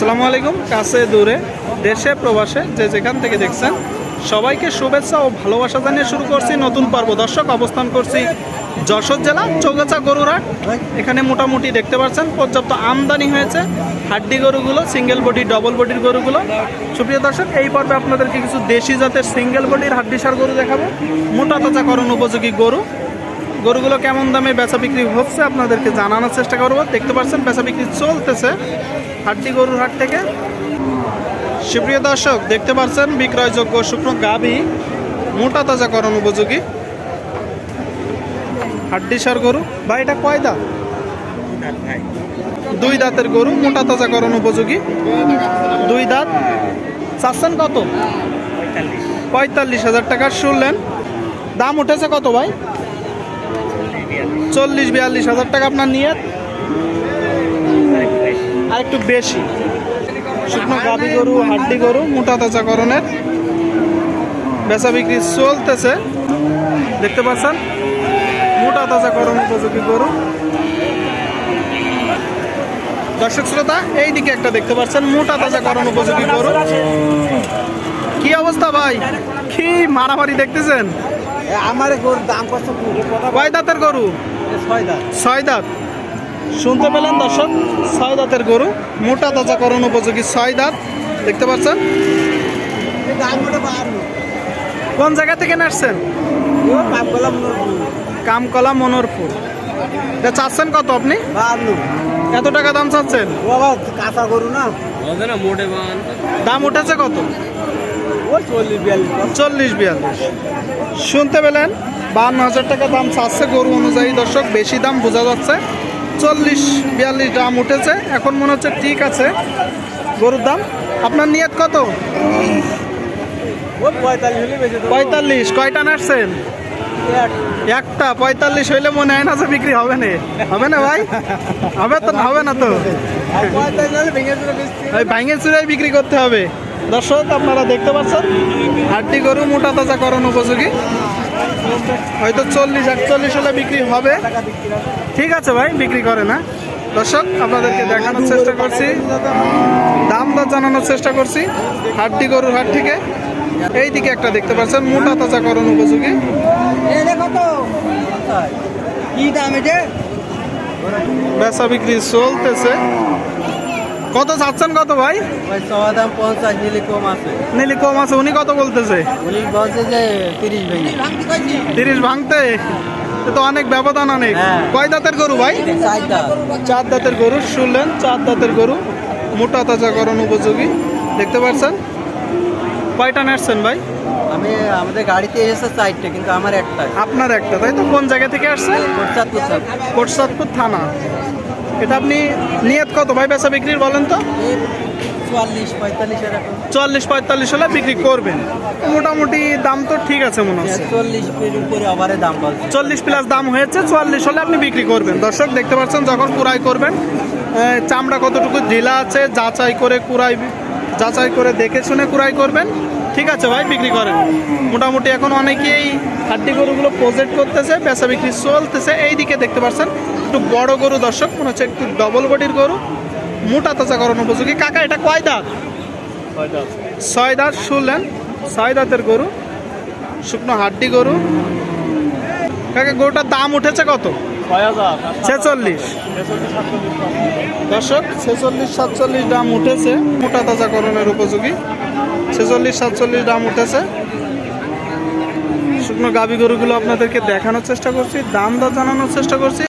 আসসালামু আলাইকুম, কাছে দূরে, দেশে, প্রবাসে, যে যেখান থেকে দেখছেন, সবাইকে শুভেচ্ছা ও ভালোবাসা জানিয়ে শুরু করছি নতুন পর্ব। দর্শক, অবস্থান করছি যশোর জেলা, চৌগাছা গরুরহাট। এখানে মোটামুটি দেখতে পাচ্ছেন, পর্যাপ্ত আমদানি হয়েছে। হাড্ডি গরুগুলো সিঙ্গেল বডি ডবল বডির গরুগুলো। সুপ্রিয় দর্শক, এই পর্বে আপনাদেরকে কিছু দেশি জাতের সিঙ্গেল বডির হাড্ডি সার গরু দেখাবো। মোটা তাজাকরণ উপযোগী গরু। গরুগুলো কেমন দামে বেচা বিক্রি হচ্ছে আপনাদেরকে জানানোর চেষ্টা করব। দেখতে পাচ্ছেন, বেচা বিক্রি চলতেছে। হাড্ডি গরুর হাট থেকে। সুপ্রিয় দর্শক, দেখতে পাচ্ছেন বিক্রয়যোগ্য শুকনো গাভী মোটা তাজাকরণ উপযোগী। হাড্ডিসার গরু। বা এটা কয় দাঁত? দুই দাঁতের গরু, মোটা তাজাকরণ উপযোগী। দুই দাঁত। চাচ্ছেন কত? পঁয়তাল্লিশ হাজার টাকা শুনলেন। দাম উঠেছে কত ভাই? চল্লিশ, বিয়াল্লিশ হাজার টাকা আপনার নিয়ে একটু বেশি। শুকনো গাভি গরু হাড্ডি গরু মোটা তাজাকরণের বেচা বিক্রি চলতেছে। দেখতে পাচ্ছেন? মোটা তাজাকরণ উপযোগী গরু। দর্শক শ্রোতা এই দিকে একটা দেখতে পাচ্ছেন মোটা তাজাকরণ উপযোগী গরু। কি অবস্থা ভাই? কি মারামারি দেখতেছেন? আমার গরুর দাম কত? কয় দাঁতের গরু? ছয় দাম ছয় দাঁত। শুনতে পেলেন দর্শক, ছয় দাঁতের গরু, মোটা তাজাকরণ উপযোগী ছয় দাঁত, দেখতে পাচ্ছেন? কোন জায়গা থেকে করলাম কামকলা মনোরপুর। এটা চাচ্ছেন কত আপনি? বাহান্ন এত টাকা দাম চাচ্ছেন? গরু না দাম উঠেছে কত? চল্লিশ বিয়াল্লিশ। শুনতে পেলেন, বান্ন হাজার টাকা দাম চাচ্ছে গরু অনুযায়ী দর্শক, বেশি দাম বোঝা যাচ্ছে। চল্লিশ বিয়াল্লিশ দাম উঠেছে। এখন মনে হচ্ছে ঠিক আছে। গরুর দাম। আপনার নিয়ত কত? পঁয়তাল্লিশ কয়টা নাড়ছেন? এক। একটা পঁয়তাল্লিশ হইলে মনে হয় না যে বিক্রি হবে না। হবে না ভাই? হবে তো হবে না তো। ভেঙে চুরাই বিক্রি করতে হবে। দর্শক আপনারা দেখতে পাচ্ছেন। হাড্ডি গরু মোটা তাজা করণ উপযোগী। হয়তো চল্লিশ, একচল্লিশ হলে বিক্রি হবে। ঠিক আছে ভাই, বিক্রি করে না। দর্শক, আপনাদেরকে দেখানোর চেষ্টা করছি। দাম দর জানানোর চেষ্টা করছি, হাড্ডি গরুর হাট থেকে। এই দিকে একটা দেখতে পাচ্ছেন, মোটা তাজা করণ উপযোগী। বেচা বিক্রি চলতেছে। কত চাচ্ছেন কত ভাই? দাম পঞ্চাশ নিলে কম আছে। নিলি কম আছে উনি কত বলতেছে? উনি বলছে যে তিরিশ ভেঙে। তিরিশ ভাঙতে? তো অনেক ব্যবধান অনেক। হ্যাঁ। কয় দাঁতের গরু ভাই? চার দাঁতের গরু শুনলেন? চার দাঁতের গরু মোটা তাজাকরণ উপযোগী। দেখতে পাচ্ছেন? কয়টা নাড়ছেন ভাই? আমি আমাদের গাড়িতে এসেছে চারটে কিন্তু আমার একটা। আপনার একটা তাই তো? কোন জায়গা থেকে সাল কোটসাদপুর থানা। এটা আপনি নিয়ত কত? ভাই বেচা বিক্রির বলেন তো? চুয়াল্লিশ পঁয়তাল্লিশ হলে বিক্রি করবেন। মোটামুটি দাম তো ঠিক আছে মনে হচ্ছে। চল্লিশ প্লাস দাম হয়েছে চুয়াল্লিশ হলে আপনি বিক্রি করবেন। দর্শক দেখতে পাচ্ছেন যখন কুড়াই করবেন চামড়া কতটুকু ঢিলা আছে যাচাই করে কুড়াই যাচাই করে দেখে শুনে কুড়াই করবেন। ঠিক আছে ভাই বিক্রি করেন। মোটামুটি এখন অনেকেই হাড্ডি গরুগুলো প্রজেক্ট করতেছে বেচা বিক্রি চলতেছে। এই দিকে দেখতে পাচ্ছেন একটু বড় গরু দর্শক মনে হচ্ছে একটু ডবল বডির গরু। মোটা তাজা করার উপযোগী। কাকা এটা কয় দাঁত। ছয় দাঁত শুনলেন? ছয় দাঁতের গরু শুকনো হাড্ডি গরু। কাকা গরুটার দাম উঠেছে কত? ছেচল্লিশ। দর্শক ছেচল্লিশ সাতচল্লিশ দাম উঠেছে। মোটা তাজাকরণের উপযোগী। ছেচল্লিশ সাতচল্লিশ দাম উঠেছে। শুকনো গাভী গরুগুলো আপনাদেরকে দেখানোর চেষ্টা করছি দাম দর জানানোর চেষ্টা করছি।